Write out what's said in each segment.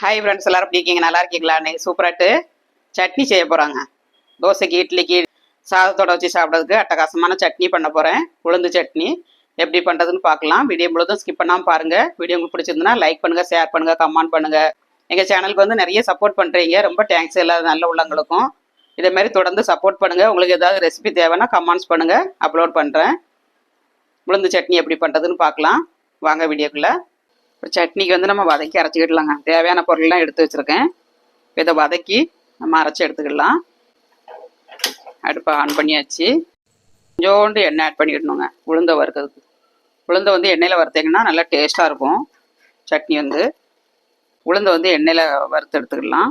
Hi friends எல்லாரும் எப்படி இருக்கீங்க? நல்லா இருக்கீங்களா? இன்னைக்கு சூப்பராட்டு சட்னி செய்ய போகிறாங்க தோசைக்கு இட்லிக்கு சாதத்தோட வச்சு சாப்பிட்றதுக்கு அட்டகாசமான சட்னி பண்ண போகிறேன் உளுந்து சட்னி. எப்படி பண்ணுறதுன்னு பார்க்கலாம். வீடியோ முழுதும் ஸ்கிப் பண்ணாமல் பாருங்கள் வீடியோ உங்களுக்கு பிடிச்சிருந்துன்னா லைக் பண்ணுங்கள் ஷேர் பண்ணுங்கள் கமெண்ட் பண்ணுங்கள் எங்கள் சேனலுக்கு வந்து நிறைய சப்போர்ட் பண்ணுறீங்க ரொம்ப தேங்க்ஸ் எல்லா நல்ல உள்ளவங்களுக்கும் இதே மாதிரி தொடர்ந்து சப்போர்ட் பண்ணுங்கள் உங்களுக்கு ஏதாவது ரெசிபி தேவைன்னா கமெண்ட்ஸ் பண்ணுங்கள் அப்லோட் பண்ணுறேன் உளுந்து சட்னி எப்படி பண்ணுறதுன்னு பார்க்கலாம். வாங்க வீடியோக்குள்ளே. இப்போ சட்னிக்கு வந்து நம்ம வதக்கி அரைச்சிக்கிடலாங்க தேவையான பொருள்லாம் எடுத்து வச்சுருக்கேன். இதை வதக்கி நம்ம அரைச்சி எடுத்துக்கிடலாம் அடுப்பை ஆன் பண்ணியாச்சு. கொஞ்சோண்டு எண்ணெய் ஆட் பண்ணிக்கிடணுங்க உளுந்த வறுக்கிறதுக்கு. உளுந்த வந்து எண்ணெயில் வறுத்தீங்கன்னா நல்லா டேஸ்ட்டாக இருக்கும். சட்னி வந்து. உளுந்த வந்து எண்ணெயில் வறுத்து எடுத்துக்கிடலாம்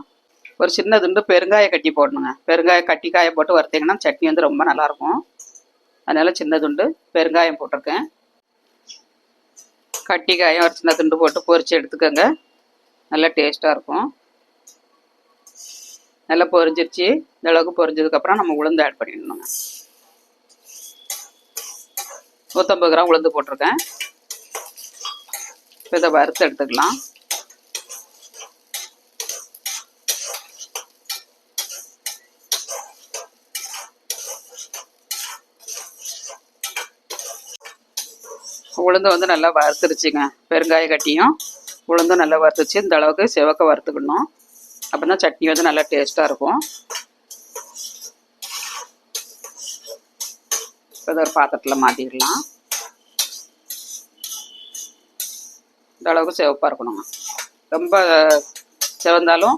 ஒரு சின்ன துண்டு பெருங்காய கட்டி போடணுங்க. பெருங்காய கட்டி காய போட்டு வறுத்தீங்கன்னா சட்னி வந்து ரொம்ப நல்லாயிருக்கும் அதனால் சின்ன துண்டு பெருங்காயம் போட்டிருக்கேன். கட்டி காயம் ஒரு சின்ன துண்டு போட்டு பொரிச்சு எடுத்துக்கோங்க. நல்லா டேஸ்ட்டாக இருக்கும். நல்லா பொரிஞ்சிருச்சு. இந்த அளவுக்கு பொரிஞ்சதுக்கப்புறம் நம்ம உளுந்து ஆட் பண்ணிடணுங்க. நூற்றம்பது கிராம் உளுந்து போட்டிருக்கேன். இப்போ இதை வறுத்து எடுத்துக்கலாம். உளுந்து வந்து நல்லா வறுத்துருச்சுங்க. பெருங்காய கட்டியும் உளுந்தும் நல்லா வறுத்துச்சு இந்த அளவுக்கு செவக்க வறுத்துக்கணும். அப்போ தான் சட்னி வந்து நல்லா டேஸ்ட்டாக இருக்கும். இப்போ ஒரு பாத்திரத்தில் மாற்றிடலாம் இந்த அளவுக்கு சிவப்பாக இருக்கணுங்க. ரொம்ப சிவந்தாலும்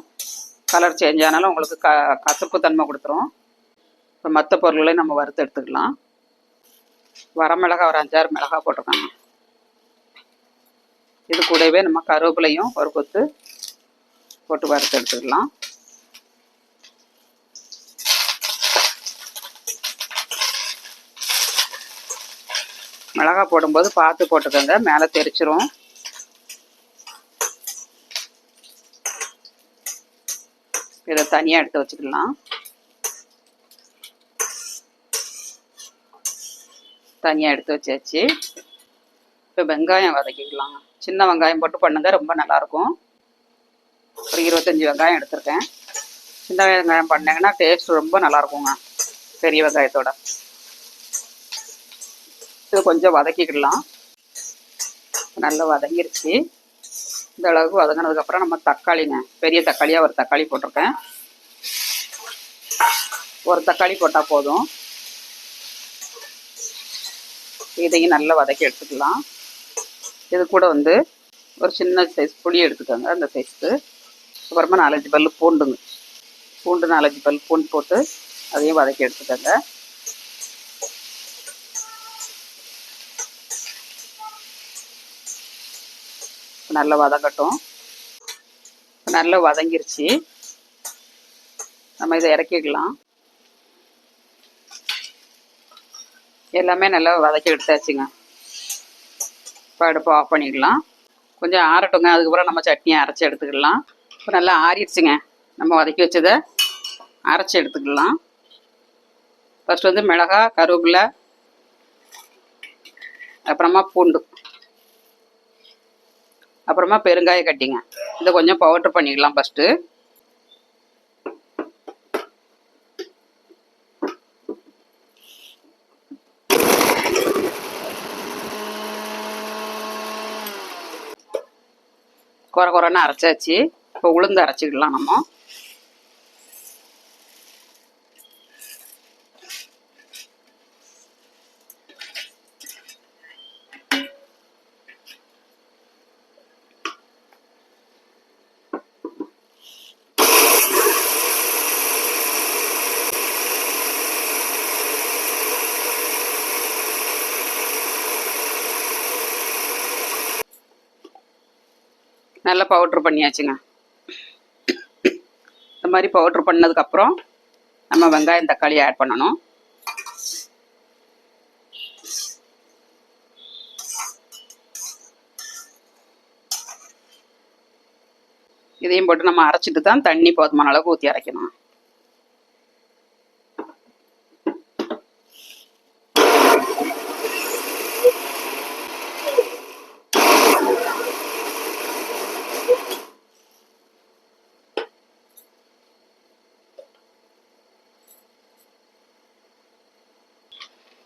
கலர் சேஞ்ச் ஆனாலும் உங்களுக்கு க கசப்பு தன்மை கொடுத்துரும். இப்போ மற்ற பொருள்களையும் நம்ம வறுத்து எடுத்துக்கலாம். வரமிளகா ஒரு அஞ்சாறு மிளகா போட்டிருக்காங்க. இது கூடவே நம்ம கருவேப்பிலையும் ஒரு கொத்து போட்டு வறுத்து எடுத்துக்கலாம். மிளகா போடும்போது பார்த்து போட்டுக்கோங்க மேலே தெரிச்சிரும். இதை தனியாக எடுத்து வச்சுக்கலாம். தனியாக எடுத்து வச்சாச்சு. இப்போ வெங்காயம் வதக்கிக்கலாம். சின்ன வெங்காயம் போட்டு பண்ணுங்க ரொம்ப நல்லாயிருக்கும். ஒரு இருபத்தஞ்சி வெங்காயம் எடுத்திருக்கேன். சின்ன வெங்காயம் பண்ணிங்கன்னா டேஸ்ட் ரொம்ப நல்லாயிருக்குங்க பெரிய வெங்காயத்தோட. இது கொஞ்சம் வதக்கிக்கிடலாம் நல்லா வதங்கிருச்சு. இந்த அளவுக்கு வதங்கினதுக்கப்புறம் நம்ம தக்காளிங்க பெரிய தக்காளியாக ஒரு தக்காளி போட்டிருக்கேன். ஒரு தக்காளி போட்டால் போதும். இதையும் நல்லா வதக்கி எடுத்துக்கலாம். இது கூட வந்து ஒரு சின்ன சைஸ் புளி எடுத்துக்கோங்க அந்த சைஸ்க்கு அப்புறமா நாலஞ்சு பல் பூண்டுங்க. பூண்டு நாலஞ்சு பல் பூண்டு போட்டு அதையும் வதக்கி எடுத்துக்கோங்க. நல்லா வதங்கட்டும். நல்லா வதங்கிருச்சு. நம்ம இதை இறக்கிக்கலாம் எல்லாமே நல்லா வதக்கி எடுத்தாச்சுங்க. இப்போ அடுப்பை ஆஃப் பண்ணிக்கலாம் கொஞ்சம் ஆறட்டுங்க. அதுக்கப்புறம் நம்ம சட்னியை அரைச்சி எடுத்துக்கலாம். இப்போ நல்லா ஆறிடுச்சுங்க. நம்ம வதக்கி வச்சதை அரைச்சி எடுத்துக்கலாம். ஃபஸ்ட் வந்து மிளகா கருவேப்பிலை அப்புறமா பூண்டு. அப்புறமா பெருங்காய கட்டிங்க. இதை கொஞ்சம் பவுட்ரு பண்ணிக்கலாம் ஃபஸ்ட்டு குறை குறைன்னு அரைச்சாச்சு. இப்போ உளுந்து அரைச்சிக்கலாம் நம்ம. நல்லா பவுட்ரு பண்ணியாச்சுங்க. இந்த மாதிரி பவுட்ரு பண்ணதுக்கப்புறம் நம்ம வெங்காயம் தக்காளி ஆட் பண்ணணும். இதையும் போட்டு நம்ம அரைச்சிட்டு தான் தண்ணி போதுமான அளவுக்கு ஊற்றி அரைக்கணும்.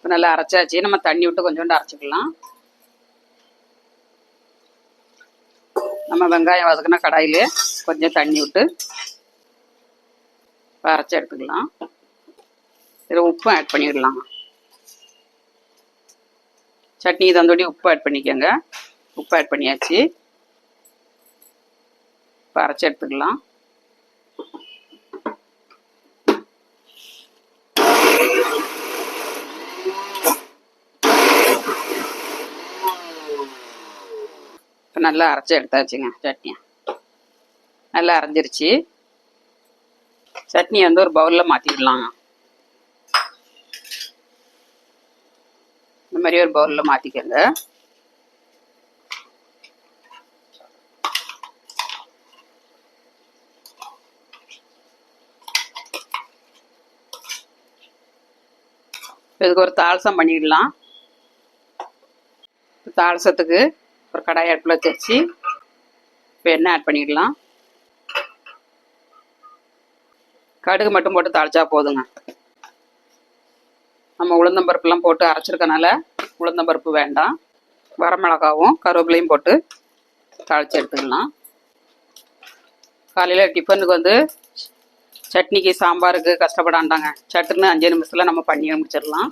இப்போ நல்லா அரைச்சாச்சு. நம்ம தண்ணி விட்டு கொஞ்சோண்டு அரைச்சிக்கலாம். நம்ம வெங்காயம் வதக்குன கடாயில் கொஞ்சம் தண்ணி விட்டு அரைச்சி எடுத்துக்கலாம். இதில் உப்பும் ஆட் பண்ணிடலாம். சட்னி தந்தோடி உப்பு ஆட் பண்ணிக்கோங்க. உப்பு ஆட் பண்ணியாச்சு. இப்போ அரைச்சி எடுத்துக்கலாம். இப்போ நல்லா அரைச்சி எடுத்தாச்சுங்க சட்னியை. நல்லா அரைஞ்சிருச்சு. சட்னி வந்து ஒரு பவுலில் மாற்றிடலாங்க இந்த மாதிரி ஒரு பவுலில் மாற்றிக்கோங்க இதுக்கு ஒரு தாளசம் பண்ணிடலாம். தாளசத்துக்கு ஒரு கடாய் அடுப்பில் வச்சு இப்போ எண்ணெய் ஆட் பண்ணிடலாம். கடுகு மட்டும் போட்டு தாளிச்சா போதுங்க. நம்ம உளுந்தம்பருப்புலாம் போட்டு அரைச்சிருக்கனால உளுந்தம்பருப்பு வேண்டாம். வரமிளகாவும் கருவேப்பிலையும் போட்டு தாளித்து எடுத்துக்கலாம். காலையில் டிஃபனுக்கு வந்து சட்னிக்கு சாம்பாருக்கு கஷ்டப்படாண்டாங்க. சட்டுன்னு அஞ்சு நிமிஷத்தில் நம்ம பண்ணி முடிச்சிடலாம்.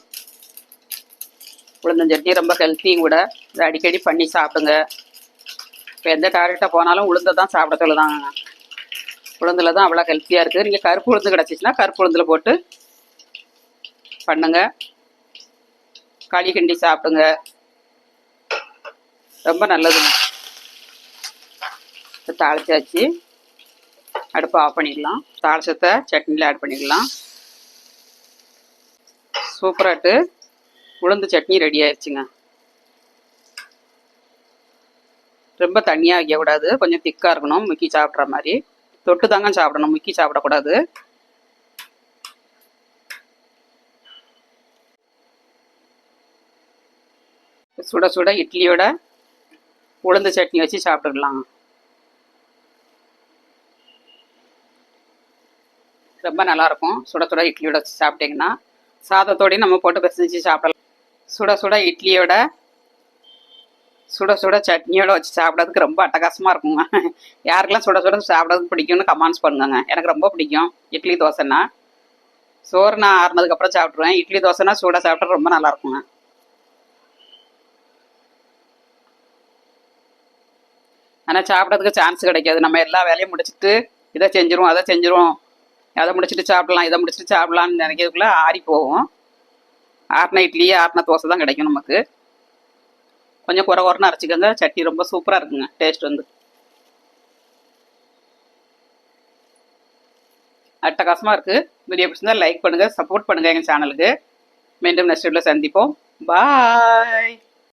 உளுந்தஞ்சட்னி ரொம்ப ஹெல்த்தியும் கூட. இதை அடிக்கடி பண்ணி சாப்பிடுங்க. இப்போ எந்த டாக்டர்கிட்ட போனாலும் உளுந்தை தான் சாப்பிட சொல்லுதாங்க உளுந்தில் தான் அவ்வளோ ஹெல்த்தியாக இருக்குது நீங்கள் கருப்பு உளுந்து கிடச்சிச்சின்னா கருப்பு உளுந்தில் போட்டு பண்ணுங்க. களி கிண்டி சாப்பிடுங்க. ரொம்ப நல்லதுங்க இப்போ தாளிச்சாச்சு அடுப்பை ஆஃப் பண்ணிடலாம். தாளிச்சத்தை சட்னியில் ஆட் பண்ணிடலாம். சூப்பராட்டு உளுந்து சட்னி ரெடி ஆயிடுச்சுங்க ரொம்ப தண்ணியாக வைக்கக்கூடாது. கொஞ்சம் திக்காக இருக்கணும். முக்கி சாப்பிட்ற மாதிரி. தொட்டு தாங்க சாப்பிடணும். முக்கி சாப்பிடக்கூடாது. சுட சுட இட்லியோட உளுந்து சட்னி வச்சு சாப்பிட்டுக்கலாம். ரொம்ப நல்லாயிருக்கும் சுட சுட இட்லியோட வச்சு சாப்பிட்டீங்கன்னா சாதத்தோடையும் நம்ம போட்டு பிசைஞ்சு சாப்பிடலாம். சுட சுட இட்லியோட சுட சுட சட்னியோட வச்சு சாப்பிட்றதுக்கு ரொம்ப அட்டகாசமாக இருக்குங்க. யாருக்கெல்லாம் சுட சுட சாப்பிட்றதுக்கு பிடிக்கும்னு கமெண்ட்ஸ் பண்ணுங்க. எனக்கு ரொம்ப பிடிக்கும். இட்லி தோசைன்னா. சோறு நான் ஆறுனதுக்கப்புறம் சாப்பிட்ருவேன் இட்லி தோசைனா சூட சாப்பிட்டா ரொம்ப நல்லா இருக்குங்க. ஆனால் சாப்பிட்றதுக்கு சான்ஸ் கிடைக்காது. நம்ம எல்லா வேலையும் முடிச்சுட்டு இதை செஞ்சிருவோம் அதை செஞ்சிருவோம். அதை முடிச்சுட்டு சாப்பிடலாம் இதை முடிச்சுட்டு சாப்பிடலாம்னு நினைக்கிறதுக்குள்ளே ஆறி போகும் ஆட்டின இட்லியே ஆட்டின தோசை தான் கிடைக்கும் நமக்கு. கொஞ்சம் குறை குறைன்னு அரைச்சிக்கோங்க சட்னி ரொம்ப சூப்பராக இருக்குங்க டேஸ்ட் வந்து. அட்டகாசமாக இருக்குது வீடியோ பிடிச்சிருந்தா லைக் பண்ணுங்கள் சப்போர்ட் பண்ணுங்கள் எங்கள் சேனலுக்கு மீண்டும் நெக்ஸ்ட் வீடியோவில் சந்திப்போம். பாய்